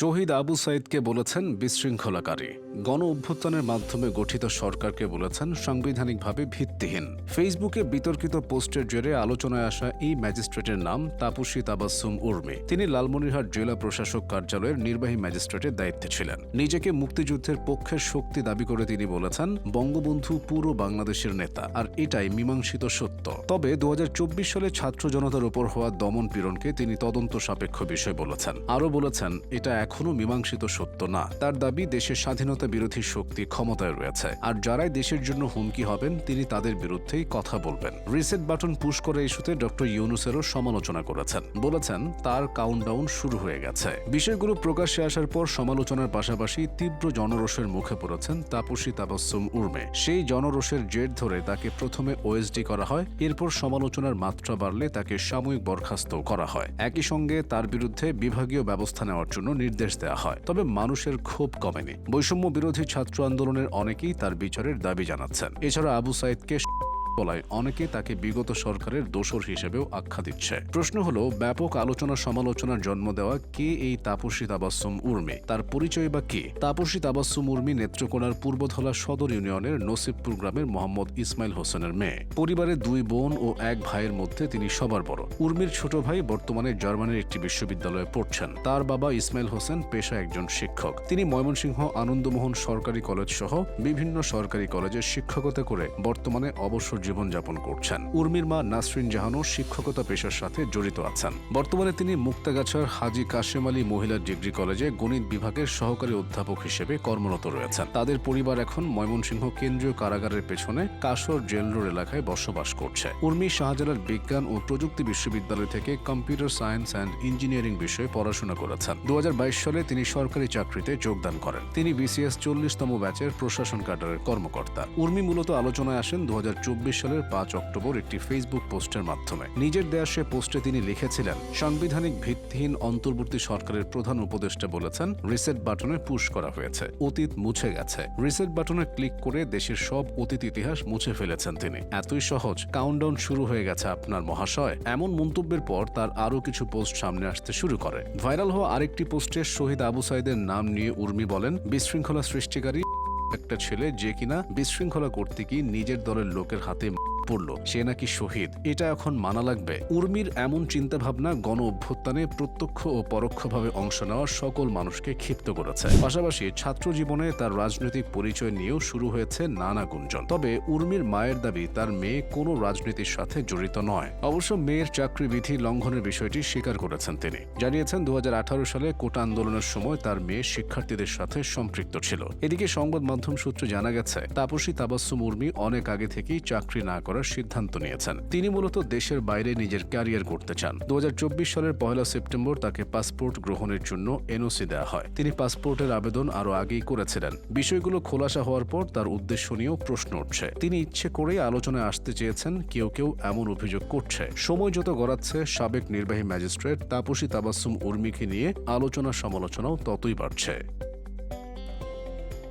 শহীদ আবু সাইদকে বলেছেন বিশৃঙ্খলাকারী। গণ অভ্যুত্থানের মাধ্যমে গঠিত সরকারকে বলেছেন সাংবিধানিকভাবে ভিত্তিহীন। ফেসবুকে বিতর্কিত পোস্টের জেরে আলোচনায় আসা এই ম্যাজিস্ট্রেটের নাম তাপসী তাবাসুম উর্মি। তিনি লালমনিরহাট জেলা প্রশাসক কার্যালয়ের নির্বাহী ম্যাজিস্ট্রেটের দায়িত্বে ছিলেন। নিজেকে মুক্তিযুদ্ধের পক্ষের শক্তি দাবি করে তিনি বলেছেন, বঙ্গবন্ধু পুরো বাংলাদেশের নেতা, আর এটাই মীমাংসিত সত্য। তবে দু হাজার চব্বিশ সালে ছাত্র জনতার উপর হওয়া দমন পীড়নকে তিনি তদন্ত সাপেক্ষ বিষয় বলেছেন। আরও বলেছেন, এটা এখনও মীমাংসিত সত্য না। তার দাবি, দেশের স্বাধীনতা বিরোধী শক্তি ক্ষমতায় রয়েছে। আর যারাই দেশের জন্য হুমকি হবেন, তিনি তাদের বিরুদ্ধেই কথা বলবেন। রিসেট বাটন পুশ করা ইস্যুতে ডক্টর ইউনুসেরও সমালোচনা করেছেন। বলেছেন, তার কাউন্টডাউন শুরু হয়ে গেছে। বিষয়গুলো প্রকাশ্যে আসার পর সমালোচনার পাশাপাশি তীব্র জনরোষের মুখে পড়েছেন তাপসী তাবাসুম উর্মে। সেই জনরোষের জের ধরে তাকে প্রথমে ওএসডি করা হয়, এরপর সমালোচনার মাত্রা বাড়লে তাকে সাময়িক বরখাস্ত করা হয়। একই সঙ্গে তার বিরুদ্ধে বিভাগীয় ব্যবস্থা নেওয়ার জন্য নির্দেশ দেওয়া হয়। তবে মানুষের ক্ষোভ কমেনি। বৈষম্য বিরোধী ছাত্র আন্দোলনের অনেকেই তার বিচারের দাবি জানাচ্ছেন। এছাড়া আবু সাইদকে বলায় অনেকে তাকে বিগত সরকারের দোষর হিসেবেও আখ্যা দিচ্ছে। প্রশ্ন হলো, ব্যাপক আলোচনা সমালোচনার জন্ম দেওয়া কে এই তাপসী তাবাসুম উর্মি? তার পরিচয় বা কে? তাপসী তাবাসুম উর্মি নেত্রকোনার পূর্বধলা সদর ইউনিয়নের নসিবপুর গ্রামের মোহাম্মদ ইসমাইল হোসেনের মেয়ে। পরিবারে দুই বোন ও এক ভাইয়ের মধ্যে তিনি সবার বড়। উর্মির ছোট ভাই বর্তমানে জার্মানির একটি বিশ্ববিদ্যালয়ে পড়ছেন। তার বাবা ইসমাইল হোসেন পেশা একজন শিক্ষক। তিনি ময়মনসিংহ আনন্দমোহন সরকারি কলেজ সহ বিভিন্ন সরকারি কলেজে শিক্ষকতা করে বর্তমানে অবসর জীবনযাপন করছেন। উর্মির মা নাসরিন জাহানও শিক্ষকতা পেশার সাথে জড়িত আছেন। বর্তমানে তিনি মুক্তাগাছার হাজি কাশেম আলী মহিলা ডিগ্রি কলেজে গণিত বিভাগের সহকারী অধ্যাপক হিসেবে কর্মরত রয়েছেন। তাদের পরিবার এখন ময়মনসিংহ কেন্দ্রীয় কারাগারের পেছনে কাশর জেল রোড এলাকায় বসবাস করছে। উর্মি শাহজালাল বিজ্ঞান ও প্রযুক্তি বিশ্ববিদ্যালয় থেকে কম্পিউটার সায়েন্স অ্যান্ড ইঞ্জিনিয়ারিং বিষয়ে পড়াশোনা করেছেন। দু হাজার বাইশ সালে তিনি সরকারি চাকরিতে যোগদান করেন। তিনি বিসিএস চল্লিশতম ব্যাচের প্রশাসন ক্যাডারের কর্মকর্তা। উর্মি মূলত আলোচনায় আসেন দু হাজার চব্বিশ সালের পাঁচ অক্টোবর একটি ফেসবুক পোস্টের মাধ্যমে। নিজের দেয়া সে পোস্টে তিনি লিখেছিলেন, সাংবিধানিক ভিত্তিহীন অন্তর্বর্তী সরকারের প্রধান উপদেষ্টা বলেছেন, রিসেট বাটনে পুশ করা হয়েছে, অতীত মুছে গেছে। রিসেট বাটনে ক্লিক করে দেশের সব অতীত ইতিহাস মুছে ফেলেছেন তিনি। এতই সহজ কাউন্টডাউন শুরু হয়ে গেছে আপনার মহাশয়। এমন মন্তব্যের পর তার আরও কিছু পোস্ট সামনে আসতে শুরু করে। ভাইরাল হওয়া আরেকটি পোস্টে শহীদ আবু সাইদের নাম নিয়ে উর্মি বলেন, বিশৃঙ্খলা সৃষ্টিকারী একটা ছেলে যে কিনা বিশৃঙ্খলা করতে কি নিজের দলের লোকের হাতে পড়ল। সে নাকি শহীদ। এটা এখন মানা লাগবে। উর্মির এমন চিন্তাভাবনা গণ অভ্যুত্থানে প্রত্যক্ষ ও পরোক্ষভাবে অংশ নেওয়া সকল মানুষকে ক্ষিপ্ত করেছে। পাশাপাশি ছাত্র জীবনে তার রাজনৈতিক পরিচয় নিয়েও শুরু হয়েছে নানা গুঞ্জন। তবে উর্মির মায়ের দাবি, তার মেয়ে কোনো রাজনীতির সাথে জড়িত নয়। অবশ্য মেয়ের চাকরি বিধি লঙ্ঘনের বিষয়টি স্বীকার করেছেন তিনি। জানিয়েছেন দু হাজার আঠারো সালে কোটা আন্দোলনের সময় তার মেয়ে শিক্ষার্থীদের সাথে সম্পৃক্ত ছিল। এদিকে সংবাদ মাধ্যম সূত্রে জানা গেছে, তাপসী তাবাসুম উর্মি অনেক আগে থেকেই চাকরি না করার সিদ্ধান্ত নিয়েছেন। তিনি মূলত দেশের বাইরে নিজের ক্যারিয়ার করতে চান। দু হাজার চব্বিশ সালের পয়লা সেপ্টেম্বর তাকে পাসপোর্ট গ্রহণের জন্য এনওসি দেওয়া হয়। তিনি পাসপোর্টের আবেদন আরও আগেই করেছিলেন। বিষয়গুলো খোলাসা হওয়ার পর তার উদ্দেশ্য নিয়েও প্রশ্ন উঠছে। তিনি ইচ্ছে করেই আলোচনায় আসতে চেয়েছেন, কেউ কেউ এমন অভিযোগ করছে। সময় যত গড়াচ্ছে, সাবেক নির্বাহী ম্যাজিস্ট্রেট তাপসী তাবাসুম উর্মিকে নিয়ে আলোচনা সমালোচনাও ততই বাড়ছে।